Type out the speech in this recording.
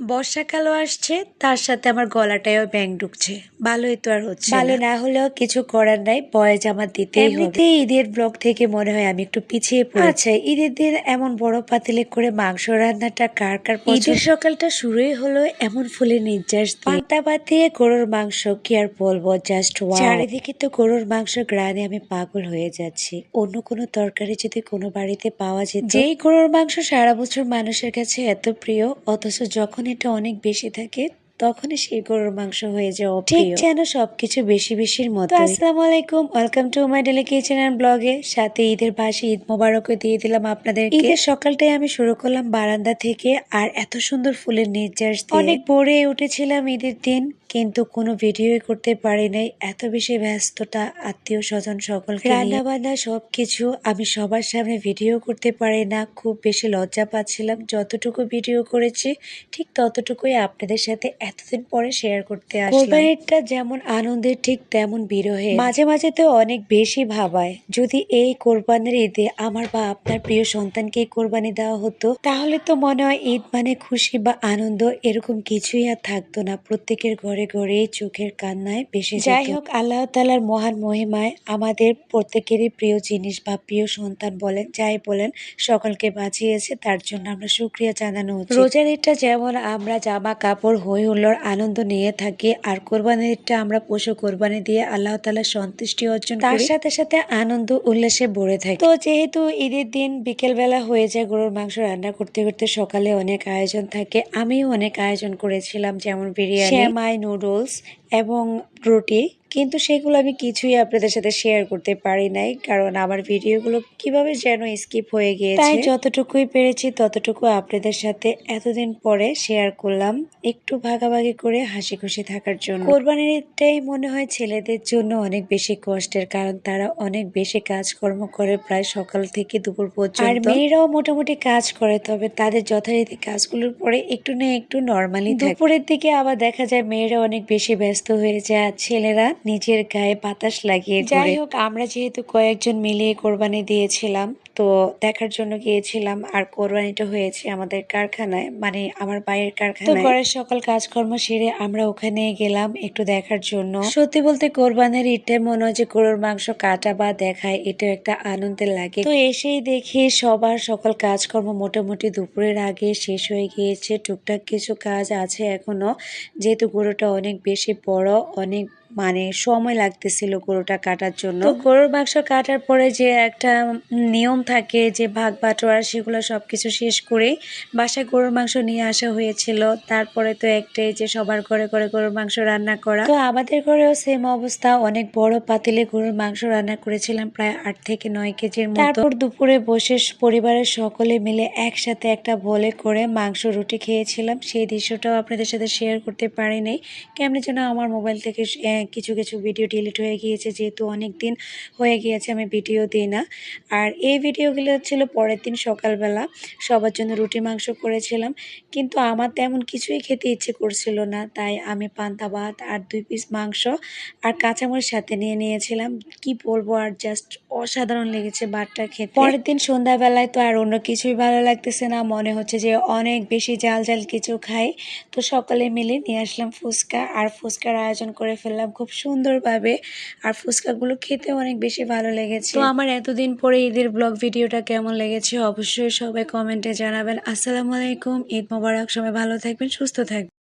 বর্ষাকালও আসছে তার সাথে আমার গলাটায়ও ব্যাং ঢুকছে। ভালোই তো আর হচ্ছে ভালো না। হলেও কিছু করার নাই বয়স আমার দিতেই হবে। এমনিতেই ঈদের ব্লগ থেকে মনে হয় আমি একটু পিছিয়ে পড়েছি। আচ্ছা ঈদের দিন এমন বড় পাতিলে করে মাংস রান্নাটা কার কার ঈদের সকালটা শুরুই হলো এমন ফুলের নির্যাস দিয়ে। পান্তা পাতিয়ে গরুর মাংস কি আর বলব জাস্ট চারিদিকে তো গরুর মাংস গ্রানে আমি পাগল হয়ে যাচ্ছি। অন্য কোনো তরকারি যদি কোনো বাড়িতে পাওয়া যেত? যেই গরুর মাংস সারা বছর মানুষের কাছে এত প্রিয় অথচ যখন এটা অনেক বেশি থাকে। তখনই সেই গরুর মাংস হয়ে যায় ঠিক যেন সবকিছু বেশি বেশির মতো আসসালামু আলাইকুম welcome to my daily kitchen and ব্লগে সাথে ঈদের বাসি ঈদ মোবারকও দিয়ে দিলাম আপনাদের ঈদের সকালটাই আমি শুরু করলাম বারান্দা থেকে আর এত সুন্দর ফুলের নির্যাস অনেক পরে উঠেছিলাম ঈদের দিন কিন্তু কোনো ভিডিওই করতে পারি নাই। এত বেশি ব্যস্ততা আত্মীয় স্বজন সকলকে রান্না বান্না সবকিছু আমি সবার সামনে ভিডিও করতে পারি না খুব বেশি লজ্জা পাচ্ছিলাম। যতটুকু ভিডিও করেছি ঠিক ততটুকুই আপনাদের সাথে এতদিন পরে শেয়ার করতে আসলাম। কোরবানিটা যেমন আনন্দের ঠিক তেমন বিরহে মাঝে মাঝে তো অনেক বেশি ভাবায়। যদি এই কোরবানির ঈদে আমার বা আপনার প্রিয় সন্তানকে কোরবানি দেওয়া হতো তাহলে তো মনে হয় ঈদ মানে খুশি বা আনন্দ এরকম কিছুই আর থাকতো না। প্রত্যেকের ঘরে ঘরে চোখের কান্নায় বেশি যাই হোক আল্লাহ তালার মহান মহিমায় আমাদের প্রত্যেকেরই প্রিয় জিনিস বা প্রিয় সন্তান বলেন যাই বলেন সকলকে বাঁচিয়েছে। তার জন্য আমরা সুক্রিয়া জানানো রোজার ঈদটা যেমন আমরা জামা কাপড় হই হুল্লোর আনন্দ নিয়ে থাকি। আর কোরবানির ঈদটা আমরা পশু কোরবানি দিয়ে আল্লাহ তালা সন্তুষ্টি অর্জন তার সাথে সাথে আনন্দ উল্লাসে ভরে থাকি। তো যেহেতু ঈদের দিন বিকেল বেলা হয়ে যায় গরুর মাংস রান্না করতে করতে সকালে অনেক আয়োজন থাকে। আমিও অনেক আয়োজন করেছিলাম যেমন বিরিয়ানি মাই নুডলস এবং রুটি। কিন্তু সেগুলো আমি কিছুই আপনাদের সাথে শেয়ার করতে পারি নাই কারণ আমার ভিডিওগুলো কীভাবে যেন স্কিপ হয়ে গিয়েছে। তাই যতটুকুই পেরেছি ততটুকু আপনাদের সাথে এতদিন পরে শেয়ার করলাম একটু ভাগাভাগি করে হাসি খুশি থাকার জন্য। কোরবানির ঈদটাই মনে হয় ছেলেদের জন্য অনেক বেশি কষ্টের কারণ তারা অনেক বেশি কাজকর্ম করে প্রায় সকাল থেকে দুপুর পর্যন্ত। আর মেয়েরাও মোটামুটি কাজ করে তবে তাদের যথারীতি কাজগুলোর পরে একটু না একটু নর্মালি দুপুরের দিকে আবার দেখা যায় মেয়েরা অনেক বেশি ব্যস্ত হয়ে যায় আর ছেলেরা নিজের গায়ে বাতাস লাগিয়ে যাই হোক আমরা যেহেতু কয়েকজন মিলিয়ে কোরবানি দিয়েছিলাম তো দেখার জন্য গিয়েছিলাম আর কোরবানিটা হয়েছে আমাদের কারখানায় মানে আমার বাইরের কারখানায়। ঘরের সকল কাজকর্ম সেরে আমরা ওখানে গেলাম একটু দেখার জন্য। সত্যি বলতে কোরবানির ঈদটা মনে হয় যে গরুর মাংস কাটা বা দেখায় এটা একটা আনন্দের লাগে। তো এসেই দেখি সবার সকল কাজকর্ম মোটামুটি দুপুরের আগে শেষ হয়ে গিয়েছে টুকটাক কিছু কাজ আছে এখনও। যেহেতু গরুটা অনেক বেশি বড় অনেক মানে সময় লাগতেছিল গরুটা কাটার জন্য। গরুর মাংস কাটার পরে যে একটা নিয়ম থাকে যে ভাগ বাটোয়ারা সেগুলো সবকিছু শেষ করে বাসায় গরুর মাংস নিয়ে আসা হয়েছিল। তারপরে তো একটাই যে সবার ঘরে ঘরে গরুর মাংস রান্না করা। তো আমাদের ঘরেও সেম অবস্থা। অনেক বড় পাতিলে গরুর মাংস রান্না করেছিলাম প্রায় আট থেকে নয় কেজির মতো। তারপর দুপুরে বসে পরিবারের সকলে মিলে একসাথে একটা বলে করে মাংস রুটি খেয়েছিলাম। সেই দৃশ্যটাও আপনাদের সাথে শেয়ার করতে পারিনি। কেমনি যেন আমার মোবাইল থেকে কিছু কিছু ভিডিও ডিলিট হয়ে গিয়েছে, যেহেতু অনেক দিন হয়ে গিয়েছে, আমি ভিডিও দিই না। আর এই ভিডিওগুলো ছিল পরের দিন সকালবেলা, সবার জন্য রুটি, মাংস করেছিলাম, কিন্তু আমার তেমন কিছুই খেতে ইচ্ছে করছিল না, তাই আমি পান্তা ভাত আর দুই পিস মাংস আর কাঁচামরিচ সাথে নিয়ে নিয়েছিলাম। কি বলব, আর জাস্ট অসাধারণ লেগেছে ভাতটা খেতে। পরের দিন সন্ধ্যাবেলায় তো আর অন্য কিছুই ভালো লাগতেছে না, মনে হচ্ছে যে অনেক বেশি জাল জাল কিছু খাই। তো সকালে মিলে নিয়ে আসলাম ফুচকা, আর ফুচকার আয়োজন করে ফেললাম। খুব সুন্দরভাবে আর ফুচকাগুলো খেতে অনেক বেশি ভালো লেগেছে। তো আমার এতদিন পরে ঈদের ব্লগ ভিডিওটা কেমন লেগেছে অবশ্যই সবাই কমেন্টে জানাবেন। আসসালামু আলাইকুম, ঈদ মোবারক, সবাই ভালো থাকবেন, সুস্থ থাকবেন।